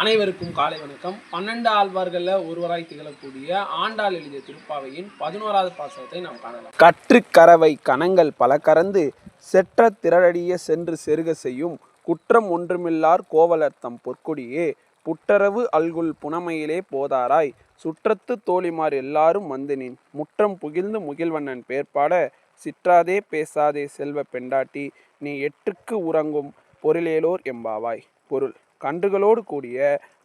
அனைவருக்கும் காலை வணக்கம். பன்னெண்டு ஆழ்வார்களில் ஒருவராய் திகழக்கூடிய ஆண்டாள் எழுதிய திருப்பாவையின் பதினோராவது பாசகத்தை நாம் காணலாம். கற்றுக்கரவை கணங்கள் பல கறந்து செற்ற திரளடிய சென்று செருக செய்யும் குற்றம் ஒன்றுமில்லார் கோவலர்த்தம் பொற்கொடியே புற்றரவு அல்குல் புனமையிலே போதாராய் சுற்றத்து தோழிமார் எல்லாரும் வந்தனின் முற்றம் புகிழ்ந்து முகில்வண்ணன் பேர்பாட சிற்றாதே பேசாதே செல்வ பெண்டாட்டி நீ எட்டுக்கு உறங்கும் பொருளேலோர் எம்பாவாய். பொருள். கன்றுகளோடு கூடிய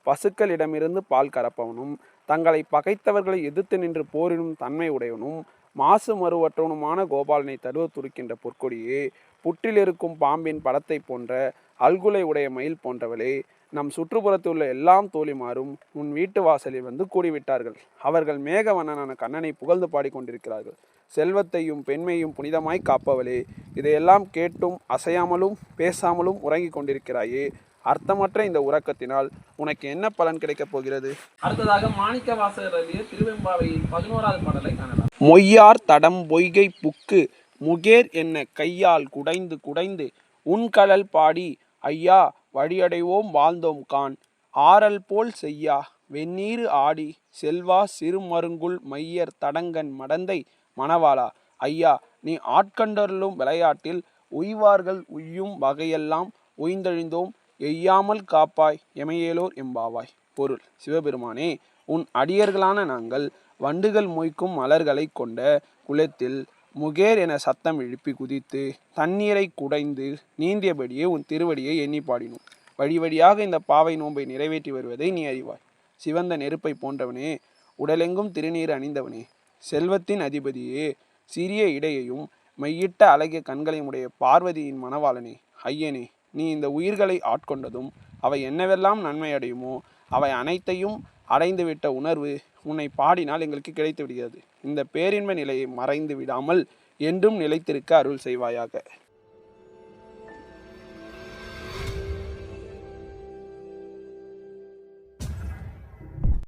பசுக்களிடமிருந்து பால் கறப்பவனும் தங்களை பகைத்தவர்களை எதிர்த்து நின்று போரிடும் தன்மை உடையவனும் மாசு மறுவற்றவனுமான கோபாலனை தருவ துருக்கின்ற பொற்கொடியே புற்றில் இருக்கும் பாம்பின் படத்தை போன்ற அல்குலை உடைய மயில் போன்றவளே நம் சுற்றுப்புறத்தில் உள்ள எல்லாம் தோழிமாரும் உன் வீட்டு வாசலில் வந்து கூடிவிட்டார்கள். அவர்கள் மேகவண்ணனான கண்ணனை புகழ்ந்து பாடிக்கொண்டிருக்கிறார்கள் செல்வத்தையும் பெண்மையும் புனிதமாய் காப்பவளே இதையெல்லாம் கேட்டும் அசையாமலும் பேசாமலும் உறங்கிக் கொண்டிருக்கிறாயே அர்த்தமற்ற இந்த உறக்கத்தினால் உனக்கு என்ன பலன் கிடைக்கப் போகிறது? அடுத்ததாக மாணிக்க வாசகர் எழுதிய திருவெம்பாவையின் பதினோராவது பாடலை காணலாம். மொய்யார் தடம் பொய்கை புக்கு முகேர் என்ன கையால் குடைந்து குடைந்து உன்கழல் பாடி ஐயா வழியடைவோம் வாழ்ந்தோம் கான். ஆரல் போல் செய்யா வெந்நீரு ஆடி செல்வா சிறுமருங்குல் மையர் தடங்கன் மடந்தை மணவாளா. ஐயா நீ ஆட்கண்டருளும் விளையாட்டில் உய்வார்கள் உய்யும் வகையெல்லாம் உய்ந்தழிந்தோம் எய்யாமல் காப்பாய் எமையேலோர் எம்பாவாய். பொருள் சிவபெருமானே உன் அடியர்களான நாங்கள் வண்டுகள் மொய்க்கும் மலர்களை கொண்ட குளத்தில் முகேர் என சத்தம் எழுப்பி குதித்து தண்ணீரை குடைந்து நீந்தியபடியே உன் திருவடியை எண்ணி பாடினோம். வழி வழியாக இந்த பாவை நோன்பை நிறைவேற்றி வருவதை நீ அறிவாய். சிவந்த நெருப்பை போன்றவனே உடலெங்கும் திருநீர் அணிந்தவனே. செல்வத்தின் அதிபதியே சிறிய இடையையும் மையிட்ட அழகிய கண்களையும் உடைய பார்வதியின் மணவாளனே ஐயனே. நீ இந்த உயிர்களை ஆட்கொண்டதும் அவை என்னவெல்லாம் நன்மை அடையுமோ அவை அனைத்தையும் அடைந்துவிட்ட உணர்வு உன்னை பாடினால் எங்களுக்கு கிடைத்து விடுகிறது இந்த பேரின்ப நிலையை மறைந்து விடாமல் என்றும் நிலைத்திருக்க அருள் செய்வாயாக.